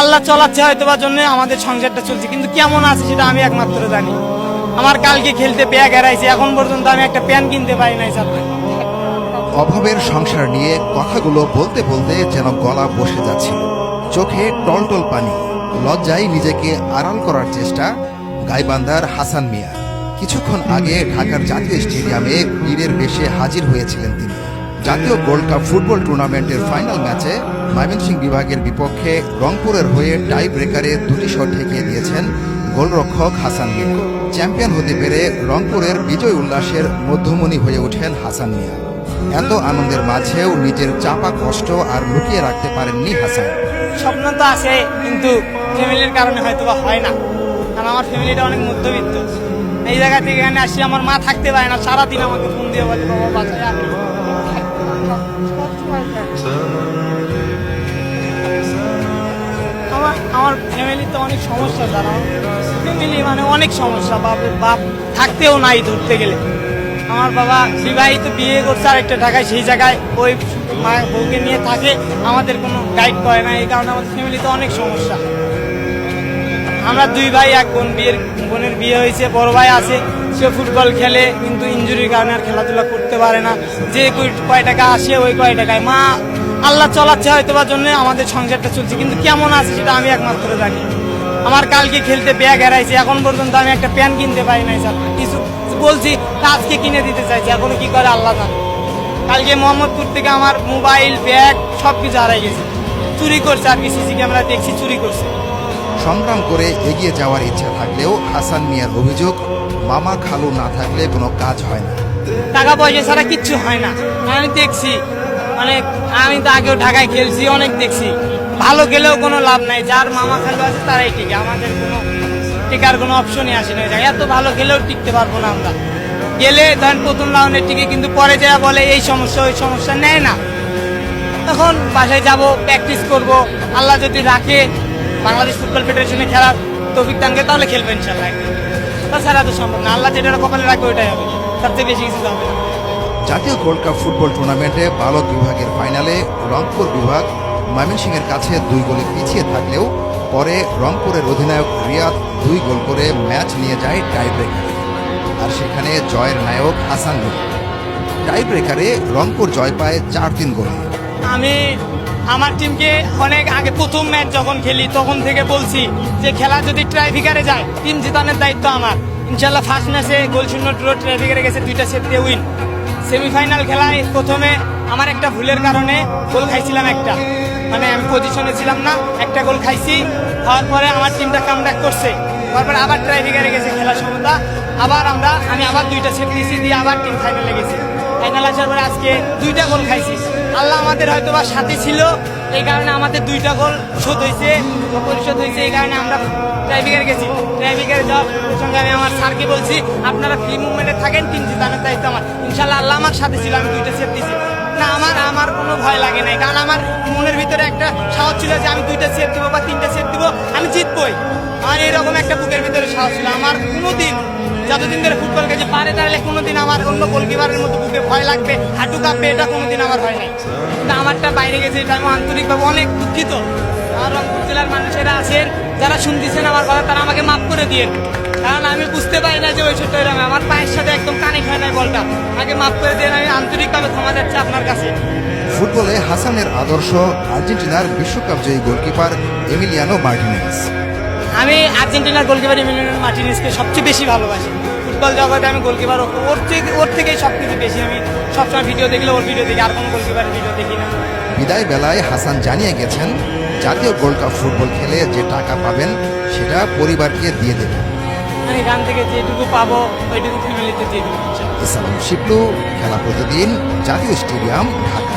আল্লাহ চলাচ্ছে হয়তো বা জন্য আমাদের সংসারটা চলছে, কিন্তু কেমন আছে সেটা আমি একমাত্র জানি। আমার কালকে খেলতে পেয়া গেরাইছে এখন পর্যন্ত আমি একটা প্যান কিনতে পারি নাই স্যার অভাবের সংসার নিয়ে কথাগুলো বলতে বলতে যেন গলা বসে যাচ্ছিল। চোখে টলটল পানি, লজ্জায় নিজেকে আড়াল করার চেষ্টা গাইবান্ধার হাসান মিয়া। কিছুক্ষণ আগে ঢাকার জাতীয় স্টেডিয়ামে বীরের বেশে হাজির হয়েছিলেন তিনি। জাতীয় গোল্ড কাপ ফুটবল টুর্নামেন্টের ফাইনাল ম্যাচে ময়মনসিংহ বিভাগের বিপক্ষে রংপুরের হয়ে টাই ব্রেকারে দুটি শট ঠেকিয়ে দিয়েছেন গোলরক্ষক হাসান মিয়া। চ্যাম্পিয়ন হতে পেরে রংপুরের বিজয় উল্লাসের মধ্যমণি হয়ে ওঠেন হাসান মিয়া। এত আনন্দের মাঝেও নিজের চাপা কষ্ট আর লুকিয়ে রাখতে পারেননি হাসান। স্বপ্ন তো আছে, কিন্তু ফ্যামিলির কারণে হয়তো বা হয় না। কারণ আমার ফ্যামিলিটা অনেক মধ্যবিত্ত। এই জায়গা থেকে এখানে আসি, আমার মা থাকতে পারে না, সারাদিন আমাকে ফোন দিয়ে বলে, বাবা, বাসায় আসো।" আমার আমার ফ্যামিলিতে অনেক সমস্যা স্যার ফ্যামিলি মানে অনেক সমস্যা বাপের বাপ থাকতেও নাই ধরতে গেলে। আমার বাবা বিবাহিত, বিয়ে করছে আর একটা ঢাকায়, সেই জায়গায় ওই মা বউকে নিয়ে থাকে, আমাদের কোনো গাইড করে না, এই কারণে আমাদের ফ্যামিলিতে অনেক সমস্যা। আমরা দুই ভাই, এক বোন বিয়ের, বোনের বিয়ে হয়েছে, বড় ভাই আছে, সে ফুটবল খেলে, কিন্তু ইঞ্জুরির কারণে আর খেলাধুলা করতে পারে না। যে কয় টাকা আসে, ওই কয় টাকায়। মা, আল্লাহ চলাচ্ছে হয়তো বা জন্য আমাদের সংসারটা চলছে, কিন্তু কেমন আছে সেটা আমি একমাত্র জানি। আমার কালকে খেলতে ব্যাগ হারাইছে, এখন পর্যন্ত আমি একটা প্যান কিনতে পারি নাই, স্যার। কিছু বলছি আজকে কিনে দিতে চাইছি, এখনও কি করে আল্লাহ জানে। কালকে মোহাম্মদপুর থেকে আমার মোবাইল ব্যাগ সব কিছু হারাই গেছে। চুরি করছে আর কি সিসি ক্যামেরা দেখছি, চুরি করছে। সংগ্রাম করে এগিয়ে যাওয়ার ইচ্ছা থাকলেও হাসান মিয়ার অভিযোগ, মামা খালু না থাকলে কোনো কাজ হয় না। টাকা পয়সা ছাড়া কিচ্ছু হয় না। আমি দেখছি মানে আমি তো আগেও ঢাকায় খেলছি, অনেক দেখছি। ভালো গেলেও কোনো লাভ নাই, যার মামা খালু আছে তারাই টিকে। আমাদের কোনো টিকার কোনো অপশনই আসে না। এত ভালো গেলেও টিকতে পারব না আমরা। গেলে ধরেন প্রথম রাউন্ডে টিকে, কিন্তু পরে যারা বলে, এই সমস্যা, ওই সমস্যা, নেয় না। তখন বাসায় যাব প্র্যাকটিস করব। আল্লাহ যদি রাখে বাংলাদেশ ফুটবল ফেডারেশনে খেলার তৌফিক দানকে তাহলে খেলবেন ইনশাল্লাহ। তাছাড়া তো সম্ভব না। আল্লাহ যেটা কপালে রাখবে ওইটাই হবে। তার থেকে বেশি কিছু হবে না। জাতীয় গোল্ড কাপ ফুটবল টুর্নামেন্টে বালক বিভাগের ফাইনালে রংপুর বিভাগ ময়মনসিংহের কাছে দুই গোলে পিছিয়ে থাকলেও পরে রংপুরের অধিনায়ক রিয়াদ দুই গোল করে ম্যাচ নিয়ে যায় টাই ব্রেকারে আর সেখানে জয়ের নায়ক হাসান টাই ব্রেকারে রংপুর জয় পায় চার তিন গোলে। আমি আমার টিমকে অনেক আগে প্রথম ম্যাচ যখন খেলি, তখন থেকে বলছি যে খেলা যদি ট্রাইফিকারে যায় টিম জিতানোর দায়িত্ব আমার। ইনশাল্লাহ ফার্স্ট ম্যাচে গোল শূন্য ড্র ট্রাইফিকারে গেছে, দুইটা সেট দিয়ে উইন সেমিফাইনাল খেলায় প্রথমে আমার একটা ভুলের কারণে গোল খাইছিলাম একটা। মানে আমি পজিশনে ছিলাম না, একটা গোল খাইছি। হওয়ার পরে আমার টিমটা কামব্যাক করছে। তারপরে আবার ট্রাইফিকারে গেছে খেলার সমতা। আবার আমরা, আমি আবার দুইটা সেট দিয়েছি দিয়ে আবার টিম ফাইনালে গেছি। ফাইনাল আসার পরে আজকে দুইটা গোল খাইছি। আল্লাহ আমাদের হয়তো বা সাথে ছিল। এই কারণে আমাদের দুইটা গোল শোধ হয়েছে, পরিশোধ হয়েছে, এই কারণে আমরা ট্রাইফিকারে গেছি। ট্রাইফিকারে যাওয়ার সঙ্গে আমি আমার স্যারকে বলছি, আপনারা ফ্রি মুভমেন্টে থাকেন তিন জিতানোর দায়িত্ব আমার। ইনশাল্লাহ আল্লাহ আমার সাথে ছিল, আমি দুইটা সেট দিয়েছি। না, আমার আমার কোনো ভয় লাগে নাই, কারণ আমার মনের ভিতরে একটা সাহস ছিল যে আমি দুইটা সেফ দেবো বা তিনটা সেফ দেবো, আমি জিতবই। আমার এরকম একটা বুকের ভিতরে সাহস ছিল। আমার কোনোদিন যতদিন ধরে ফুটবল খেলছি, পারে দাঁড়ালে কোনোদিন আমার অন্য গোলকিপারের মতো বুকে ভয় লাগবে, হাঁটু কাঁপবে, এটা কোনোদিন আমার হয় নাই। কিন্তু আমারটা বাইরে গেছে, এটা আমি আন্তরিকভাবে অনেক দুঃখিত। আমার রংপুর জেলার মানুষেরা আছেন, যারা শুনতেছেন আমার কথা, তারা আমাকে মাফ করে দিয়ে কারণ আমি বুঝতে পারি না যে ওই ছোট্ট এরকম আমার পায়ের সাথে একদম কানেক্ট হয় নাই বলটা। আমাকে মাফ করে দিয়ে আমি আন্তরিকভাবে ক্ষমা যাচ্ছে আপনার কাছে। ফুটবলে হাসানের আদর্শ আর্জেন্টিনার বিশ্বকাপ জয়ী গোলকিপার এমিলিয়ানো মার্টিনেজ আমি আর্জেন্টিনার গোলকিপার ইমিলিয়ানো মার্টিনেসকে সবচেয়ে বেশি ভালোবাসি। ফুটবল জগতে আমি গোলকিপার ওর থেকে ওর থেকেই সব কিছু বেশি। আমি সবসময় ভিডিও দেখলে ওর ভিডিও দেখি আর কোনো গোলকিপারের ভিডিও দেখি না। বিদায় বেলায় হাসান জানিয়ে গেছেন জাতীয় গোল্ড কাপ ফুটবল খেলে যে টাকা পাবেন সেটা পরিবারকে দিয়ে দেবেন। আমি এখান থেকে যেটুকু পাবো ওইটুকু ফ্যামিলিতে দিয়ে দেবো ইসলাম শিবলু খেলা প্রতিদিন জাতীয় স্টেডিয়াম ঢাকা।